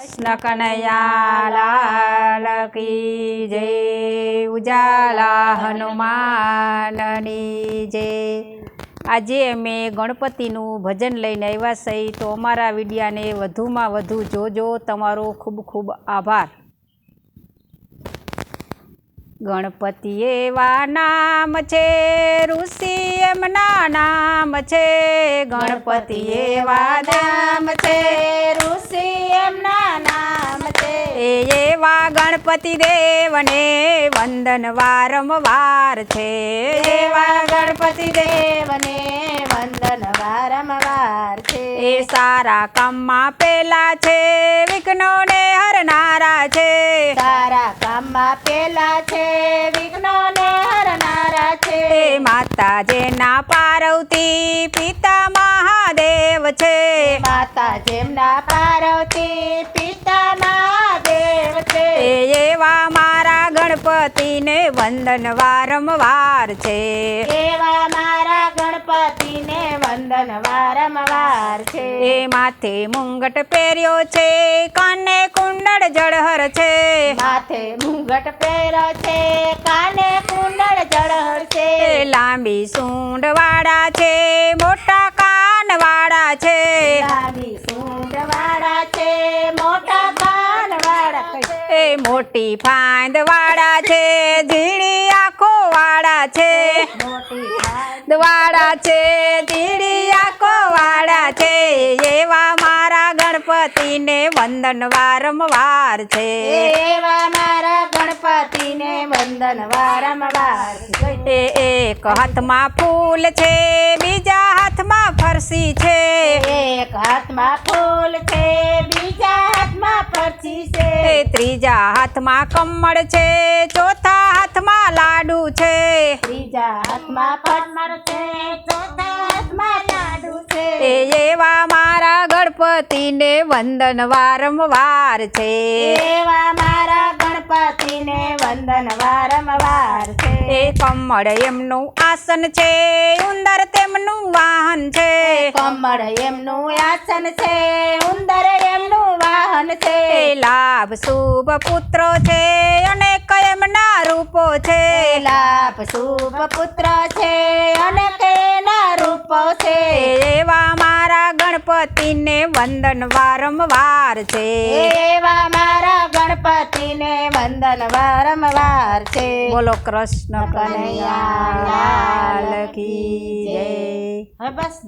કૃષ્ણ કી જય ઉજાલા હનુમાનની જય આજે અમે ગણપતિનું ભજન લઈને આવ્યા છીએ તો અમારા વિડિયાને વધુમાં વધુ જોજો. તમારો ખૂબ ખૂબ આભાર. ગણપતિ એવા નામ છે, ઋષિ એમના નામ છે. ગણપતિ એવા ગણપતિ દેવને વંદન વારંવાર છે. એવા ગણપતિ દેવને વંદન વારંવાર છે. એ સારા કામમાં પેલા છે વિઘ્નોને હરનારા છે. સારા કામમાં પેલા છે વિઘ્નોને હરનારા છે. માતા જેના પાર્વતી પિતા મહાદેવ છે. માતા જેમના પાર્વતી ગણપતિને વંદન વારંવાર છે. એવા મારા ગણપતિને વંદન વારંવાર છે. એ માથે મુંગટ પહેર્યો છે કાને કુંડળ જળહર છે. માથે મુંગટ પહેર્યો છે કાને કુંડળ જળહર છે. લાંબી સૂંઢ વાળા છે મોટા કાન વાળા છે લાંબી સૂંઢ વાળા છે મોટા કાન વાળા એ મોટી ફાંદ વાળા છે ઝીણી આખો વાળા છે. વાળા છે ઝીણી આખો વાળા છે. એવા મારા ગણપતિને વંદન વારંવાર છે. એવા મારા ગણપતિને વંદન વારંવાર છે. એક હાથમાં ફૂલ છે બીજા હાથમાં ફરસી છે. એક હાથમાં ફૂલ છે બીજા હાથમાં ફરસી છે. ત્રીજા હાથમાં કમળ છે ચોથા હાથમાં લાડુ છે. ત્રીજા હાથમાં ફટમર છે ચોથા હાથમાં લાડુ છે. એ એવા મારા ગણપતિને વંદન વારંવાર છે. એવા મારા ગણપતિને વંદન વારંવાર છે. એ કમળ એમનું આસન છે ઉંદર તેમનું વાહન છે. કમળ એમનું આસન છે ઉંદર એમનું વાહન છે એ લાભ શુભ પુત્રો છે અને એમના રૂપો છે. લાભ શુભ પુત્ર છે અને કેના રૂપો છે. એવા મારા ગણપતિને વંદન વારંવાર છે. એવા મારા ગણપતિને વંદન વારંવાર છે. બોલો કૃષ્ણ કનૈયા લાલ કી જય. હવે બસ